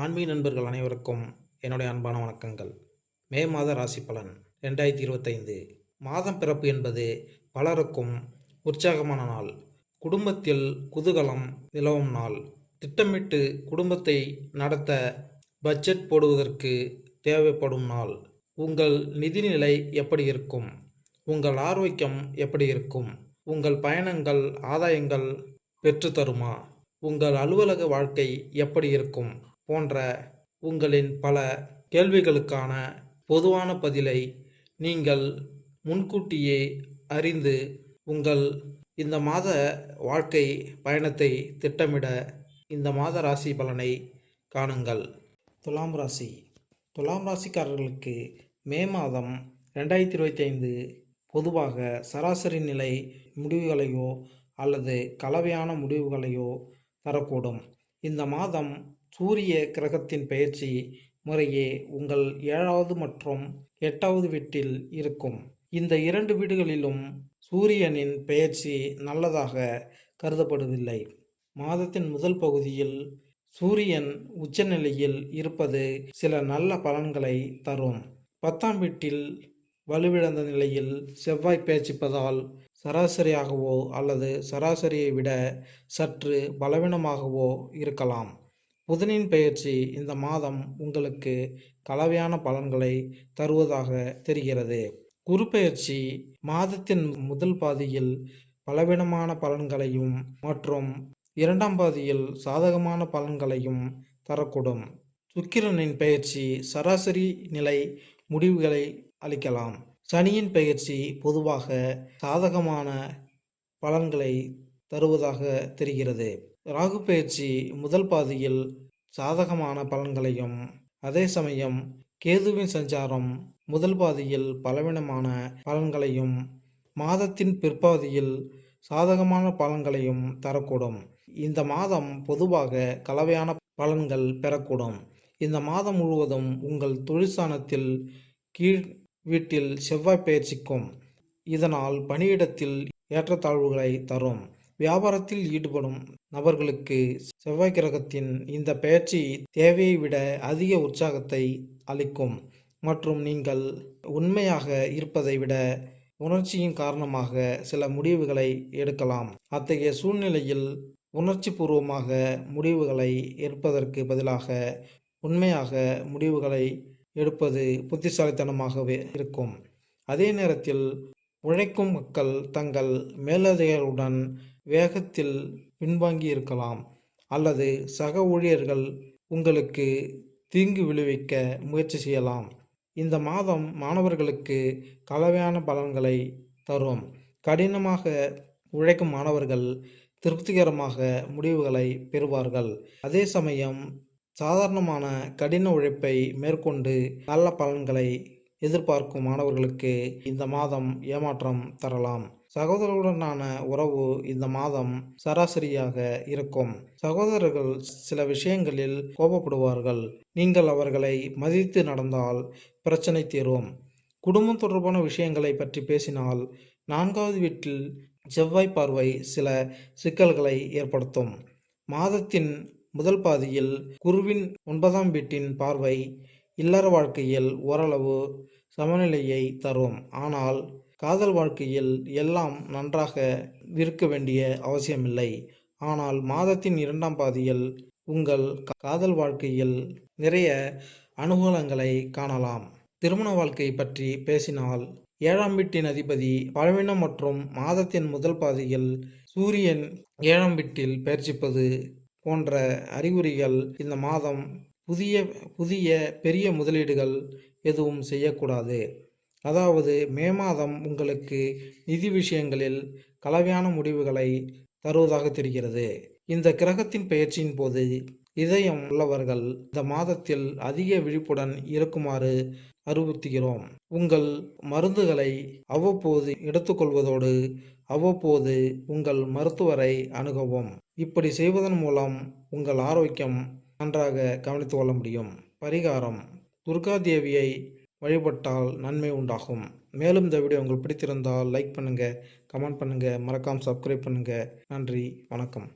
ஆன்மீக நண்பர்கள் அனைவருக்கும் என்னுடைய அன்பான வணக்கங்கள். மே மாத ராசி பலன் ரெண்டாயிரத்தி இருபத்தைந்து. மாதம் பிறப்பு என்பது பலருக்கும் உற்சாகமான நாள். குடும்பத்தில் குதூகலம் நிலவும் நாள். திட்டமிட்டு குடும்பத்தை நடத்த பட்ஜெட் போடுவதற்கு தேவைப்படும் நாள். உங்கள் நிதிநிலை எப்படி இருக்கும்? உங்கள் ஆரோக்கியம் எப்படி இருக்கும்? உங்கள் பயணங்கள் ஆதாயங்கள் பெற்று தருமா? உங்கள் அலுவலக வாழ்க்கை எப்படி இருக்கும்? போன்ற உங்களின் பல கேள்விகளுக்கான பொதுவான பதிலை நீங்கள் முன்கூட்டியே அறிந்து உங்கள் இந்த மாத வாழ்க்கை பயணத்தை திட்டமிட இந்த மாத ராசி பலனை காணுங்கள். துலாம் ராசி. துலாம் ராசிக்காரர்களுக்கு மே மாதம் ரெண்டாயிரத்தி இருபத்தி ஐந்து பொதுவாக சராசரி நிலை முடிவுகளையோ அல்லது கலவையான முடிவுகளையோ தரக்கூடும். இந்த மாதம் சூரிய கிரகத்தின் பெயர்ச்சி முறையே உங்கள் ஏழாவது மற்றும் எட்டாவது வீட்டில் இருக்கும். இந்த இரண்டு வீடுகளிலும் சூரியனின் பெயர்ச்சி நல்லதாக கருதப்படுவதில்லை. மாதத்தின் முதல் பகுதியில் சூரியன் உச்சநிலையில் இருப்பது சில நல்ல பலன்களை தரும். பத்தாம் வீட்டில் வலுவிழந்த நிலையில் செவ்வாய் பேச்சிப்பதால் சராசரியாகவோ அல்லது சராசரியை விட சற்று பலவீனமாகவோ இருக்கலாம். புதனின் பெயர்ச்சி இந்த மாதம் உங்களுக்கு கலவையான பலன்களை தருவதாக தெரிகிறது. குரு பெயர்ச்சி மாதத்தின் முதல் பாதியில் பலவீனமான பலன்களையும் மற்றும் இரண்டாம் பாதியில் சாதகமான பலன்களையும் தரக்கூடும். சுக்கிரனின் பெயர்ச்சி சராசரி நிலை முடிவுகளை அளிக்கலாம். சனியின் பெயர்ச்சி பொதுவாக சாதகமான பலன்களை தருவதாக தெரிகிறது. ராகு பயிற்சி முதல் பாதியில் சாதகமான பலன்களையும் அதே சமயம் கேதுவின் சஞ்சாரம் முதல் பாதியில் பலவீனமான பலன்களையும் மாதத்தின் பிற்பாதியில் சாதகமான பலன்களையும் தரக்கூடும். இந்த மாதம் பொதுவாக கலவையான பலன்கள் பெறக்கூடும். இந்த மாதம் முழுவதும் உங்கள் தொழிற்சானத்தில் கீழ் வீட்டில் செவ்வாய் பயிற்சிக்கும். இதனால் பணியிடத்தில் ஏற்றத்தாழ்வுகளை தரும். வியாபாரத்தில் ஈடுபடும் நபர்களுக்கு செவ்வாய் கிரகத்தின் இந்த பெயர்ச்சி தேவையை விட அதிக உற்சாகத்தை அளிக்கும். மற்றும் நீங்கள் உண்மையாக இருப்பதை விட உணர்ச்சியின் காரணமாக சில முடிவுகளை எடுக்கலாம். அத்தகைய சூழ்நிலையில் உணர்ச்சி பூர்வமாக முடிவுகளை எடுப்பதற்கு பதிலாக உண்மையாக முடிவுகளை எடுப்பது புத்திசாலித்தனமாகவே இருக்கும். அதே நேரத்தில் உழைக்கும் மக்கள் தங்கள் மேலதிகளுடன் வேகத்தில் பின்வாங்கி இருக்கலாம் அல்லது சக ஊழியர்கள் உங்களுக்கு தீங்கு விளைவிக்க முயற்சி செய்யலாம். இந்த மாதம் மாணவர்களுக்கு கலவையான பலன்களை தரும். கடினமாக உழைக்கும் மாணவர்கள் திருப்திகரமாக முடிவுகளை பெறுவார்கள். அதே சமயம் சாதாரணமான கடின உழைப்பை மேற்கொண்டு நல்ல பலன்களை எதிர்பார்க்கும் மாணவர்களுக்கு இந்த மாதம் ஏமாற்றம் தரலாம். சகோதரர்களுடனான உறவு இந்த மாதம் சராசரியாக இருக்கும். சகோதரர்கள் சில விஷயங்களில் கோபப்படுவார்கள். நீங்கள் அவர்களை மதித்து நடந்தால் பிரச்சனை தீரும். குடும்பம் தொடர்பான விஷயங்களை பற்றி பேசினால் நான்காவது வீட்டில் செவ்வாய் பார்வை சில சிக்கல்களை ஏற்படுத்தும். மாதத்தின் முதல் பாதியில் குருவின் ஒன்பதாம் வீட்டின் பார்வை இல்லற வாழ்க்கையில் ஓரளவு சமநிலையை தரும். ஆனால் காதல் வாழ்க்கையில் எல்லாம் நன்றாக இருக்க வேண்டிய அவசியமில்லை. ஆனால் மாதத்தின் இரண்டாம் பாதியில் உங்கள் காதல் வாழ்க்கையில் நிறைய அனுகூலங்களை காணலாம். திருமண வாழ்க்கை பற்றி பேசினால் ஏழாம் வீட்டின் அதிபதி பழவினம் மற்றும் மாதத்தின் முதல் பாதியில் சூரியன் ஏழாம் வீட்டில் பயிற்சிப்பது போன்ற அறிகுறிகள் இந்த மாதம் புதிய புதிய பெரிய முதலீடுகள் எதுவும் செய்யக்கூடாது. அதாவது மே மாதம் உங்களுக்கு நிதி விஷயங்களில் கலவையான முடிவுகளை தருவதாக தெரிகிறது. இந்த கிரகத்தின் பயிற்சியின் போது இதயம் உள்ளவர்கள் இந்த மாதத்தில் அதிக விழிப்புடன் இருக்குமாறு அறிவுறுத்துகிறோம். உங்கள் மருந்துகளை அவ்வப்போது எடுத்துக்கொள்வதோடு அவ்வப்போது உங்கள் மருத்துவரை அணுகவும். இப்படி செய்வதன் மூலம் உங்கள் ஆரோக்கியம் நன்றாக கவனித்து கொள்ள முடியும். பரிகாரம். துர்காதேவியை வழிபட்டால் நன்மை உண்டாகும். மேலும் இந்த வீடியோ உங்களுக்கு பிடித்திருந்தால் லைக் பண்ணுங்கள் கமெண்ட் பண்ணுங்கள் மறக்காமல் சப்ஸ்கிரைப் பண்ணுங்கள் நன்றி வணக்கம்.